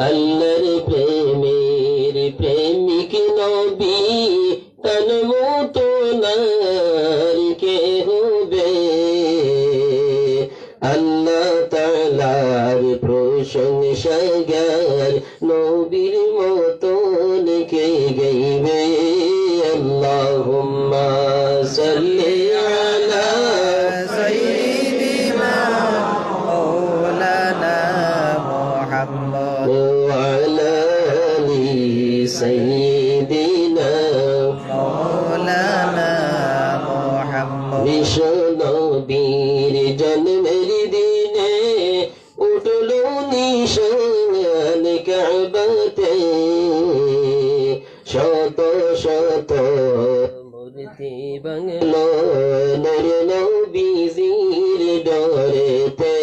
আল্লাহর প্রেমের প্রেমিক নবী তন মতো কে হবে আল্লাহ তালার প্রশংসার নবীর মতন কে গাইবে وعلى آل سيدنا مولانا محمد বিশ্বনবীর জন্মের দিনে উঠল নিশান কাবাতে শত শত মূর্তি বাংলো নর নবীজির ডরেতে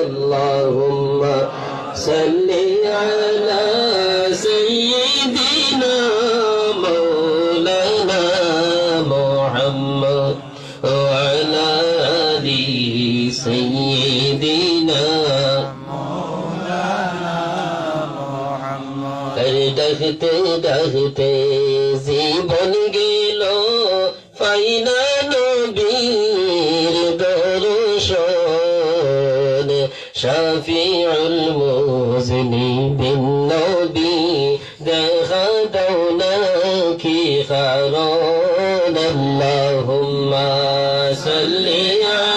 আল্লাহুম্মা সাল্লি وعلى آل سيدنا محمد আর ডাকতে ডাকতে জীবন গেল ফাইনা নবীর দর্শন শাফিউল মুজনিবিন নবী দেখা দাও না কি কারণ صل على